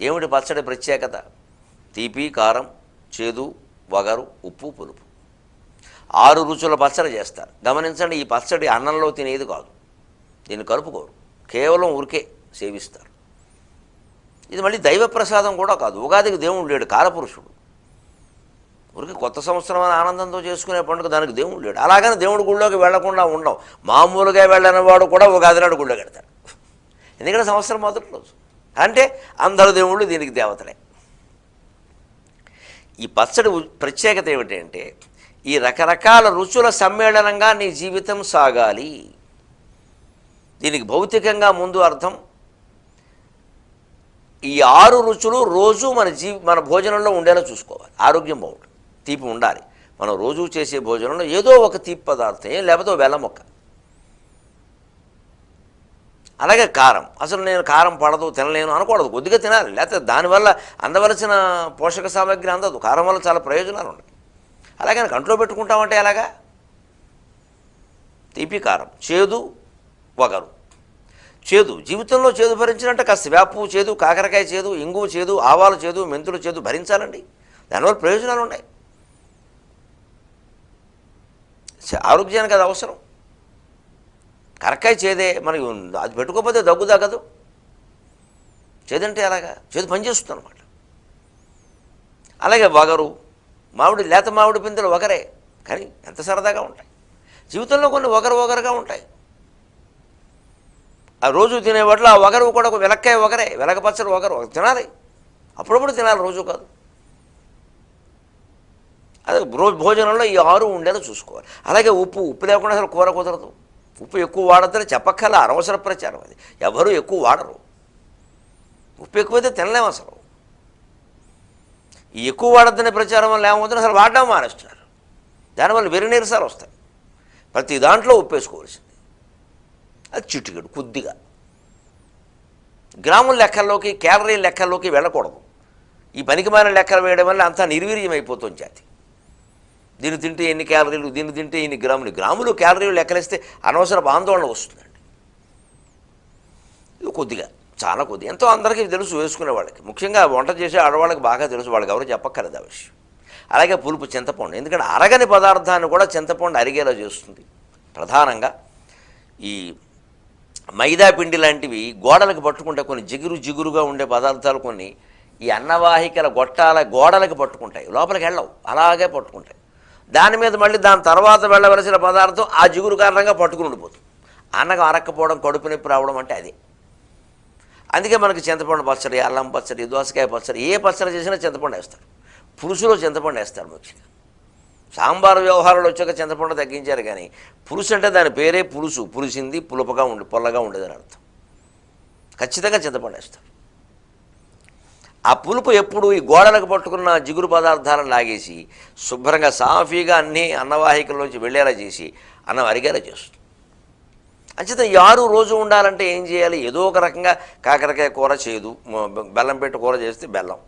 ఏమిటి పచ్చడి ప్రత్యేకత. తీపి కారం చేదు వగరు ఉప్పు పులుపు. ఆరు రుచుల పచ్చడి చేస్తారు. గమనించండి ఈ పచ్చడి అన్నంలో తినేది కాదు. దీన్ని కలుపుకోరు. కేవలం ఉరికే సేవిస్తారు. ఇది మళ్ళీ దైవ ప్రసాదం కూడా కాదు. ఉగాదికి దేవుడు లేడు కాలపురుషుడు. ఊరికి కొత్త సంవత్సరం అని ఆనందంతో చేసుకునే పండుగ దానికి దేవుడు లేడు. అలాగని దేవుడి గుళ్ళోకి వెళ్ళకుండా ఉండవు. మామూలుగా వెళ్ళని వాడు కూడా ఉగాది నాడు గుళ్ళో కడతాడు. ఎందుకంటే సంవత్సరం మొదటి రోజు. అంటే అందరు దేవుళ్ళు దీనికి దేవతలే. ఈ పచ్చడి ప్రత్యేకత ఏమిటంటే ఈ రకరకాల రుచుల సమ్మేళనంగా నీ జీవితం సాగాలి. దీనికి భౌతికంగా ముందు అర్థం ఈ ఆరు రుచులు రోజు మన జీ మన భోజనంలో ఉండేలా చూసుకోవాలి. ఆరోగ్యం బాగుంటుంది తీపి ఉండాలి. మనం రోజు చేసే భోజనంలో ఏదో ఒక తీపి పదార్థం లేకపోతే వెల్ల మొక్క. అలాగే కారం. అసలు నేను కారం పడదు తినలేను అనకూడదు. కొద్దిగా తినాలి. లేకపోతే దానివల్ల అందవలసిన పోషక సామాగ్రి అందదు. కారం వల్ల చాలా ప్రయోజనాలు ఉన్నాయి. అలాగే కంట్లో పెట్టుకుంటామంటే ఎలాగా? తీపి కారం. చేదు వగరు. చేదు. జీవితంలో చేదు భరించినట్టే కాస్త వేపు చేదు కాకరకాయ చేదు ఇంగు చేదు ఆవాలు చేదు మెంతులు చేదు భరించాలండి. దానివల్ల ప్రయోజనాలు ఉన్నాయి. ఆరోగ్యానికి అది అవసరం. కరక్కాయ చేదే మనకి అది పెట్టుకోకపోతే దగ్గు తగ్గదు. చేదంటే అలాగా చేదు పనిచేస్తుంది అనమాట అలాగే వగరు మామిడి లేత మామిడి పిందెలు ఒకరే కానీ ఎంత సరదాగా ఉంటాయి. జీవితంలో కొన్ని ఒకరు ఒకరుగా ఉంటాయి. ఆ రోజు తినే వాటిలో ఆ ఒకరు కూడా ఒక వెలక్కాయ ఒకరే వెలక పచ్చడి ఒకరు ఒకరు తినాలి. అప్పుడప్పుడు తినాలి రోజు కాదు. అదే రోజు భోజనంలో ఈ ఆరు ఉండేలా చూసుకోవాలి. అలాగే ఉప్పు ఉప్పు లేకుండా అసలు కూర కుదరదు. ఉప్పు ఎక్కువ వాడద్దని చెప్పక్కల అనవసర ప్రచారం అది. ఎవరు ఎక్కువ వాడరు. ఉప్పు ఎక్కువైతే తినలేము అసలు. ఈ ఎక్కువ వాడద్దనే ప్రచారం వల్ల ఏమవుతుంది? అసలు వాడడం మానేస్తున్నారు. దానివల్ల వెరి నీరసాలు వస్తాయి. ప్రతి దాంట్లో ఉప్పు వేసుకోవాల్సింది. అది చిటికెడు కొద్దిగా. గ్రాముల లెక్కల్లోకి క్యాలరీ లెక్కల్లోకి వెళ్ళకూడదు. ఈ పనికిమాలిన లెక్కలు వేయడం వల్ల అంతా నిర్వీర్యం అయిపోతుంది జాతి. దీన్ని తింటే ఎన్ని క్యాలరీలు దీన్ని తింటే ఇన్ని గ్రాములు? గ్రాములు క్యాలరీలు లెక్కలేస్తే అనవసరపు ఆందోళన వస్తుందండి. ఇది కొద్దిగా చాలా కొద్దిగా. ఎంతో అందరికీ తెలుసు వేసుకునే వాళ్ళకి. ముఖ్యంగా వంట చేసే ఆడవాళ్ళకి బాగా తెలుసు వాళ్ళకి ఎవరు చెప్పక్కర్లేదు ఆ విషయం. అలాగే పులుపు చింతపండు. ఎందుకంటే అరగని పదార్థాన్ని కూడా చింతపండు అరిగేలా చేస్తుంది. ప్రధానంగా ఈ మైదా పిండి లాంటివి గోడలకు పట్టుకుంటే కొన్ని జిగురు జిగురుగా ఉండే పదార్థాలు కొన్ని ఈ అన్నవాహికల గొట్టాల గోడలకు పట్టుకుంటాయి. లోపలికి వెళ్ళవు అలాగే పట్టుకుంటాయి. దాని మీద మళ్ళీ దాని తర్వాత వెళ్ళవలసిన పదార్థం ఆ జిగురు కారణంగా పట్టుకుని ఉండిపోతుంది. అన్నగా అరక్కపోవడం కడుపు నొప్పి రావడం అంటే అదే. అందుకే మనకి చింతపండు పచ్చడి అల్లం పచ్చడి దోసకాయ పచ్చడి ఏ పచ్చడి చేసినా చింతపండు వేస్తారు. పులుసులో చింతపండు వేస్తారు ముఖ్యంగా. సాంబార్ వ్యవహారాలు వచ్చాక చింతపండు తగ్గించారు కానీ పులుసు అంటే దాని పేరే పులుసు. పులిసింది పులుపగా ఉండి పొల్లగా ఉండేదని అర్థం. ఖచ్చితంగా చింతపండు వేస్తారు. ఆ పులుపు ఎప్పుడు ఈ గోడలకు పట్టుకున్న జిగురు పదార్థాలను లాగేసి శుభ్రంగా సాఫీగా అన్ని అన్నవాహికల్లోంచి వెళ్ళేలా చేసి అన్నం అరిగేలా చేస్తుంది. అంచేత ఈ ఆరు రోజు ఉండాలంటే ఏం చేయాలి? ఏదో ఒక రకంగా కాకరకాయ కూర చేయదు బెల్లం పెట్టి కూర చేస్తే బెల్లం.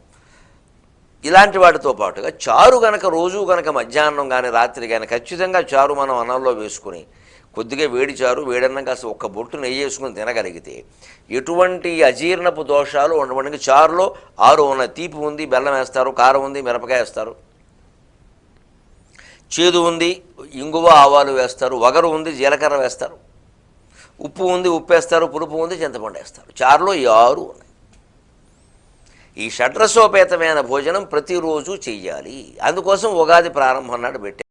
ఇలాంటి వాటితో పాటుగా చారు గనక రోజు గనక మధ్యాహ్నం కానీ రాత్రి కానీ ఖచ్చితంగా చారు మనం అన్నంలో వేసుకుని కొద్దిగా వేడి చారు వేడన్నం కాస్త ఒక్క బొట్టు నెయ్యి వేసుకుని తినగలిగితే ఎటువంటి అజీర్ణపు దోషాలు ఉండడానికి చారులో ఆరు ఉన్న తీపి ఉంది బెల్లం వేస్తారు కారం ఉంది మిరపకాయ వేస్తారు. చేదు ఉంది ఇంగువ ఆవాలు వేస్తారు వగరు ఉంది జీలకర్ర వేస్తారు. ఉప్పు ఉంది ఉప్పు వేస్తారు పులుపు ఉంది చింతపండు వేస్తారు. చారులో ఈ ఆరు ఉన్నాయి. ఈ షడ్రసోపేతమైన భోజనం ప్రతిరోజు చెయ్యాలి. అందుకోసం ఉగాది ప్రారంభం నాడు పెట్టి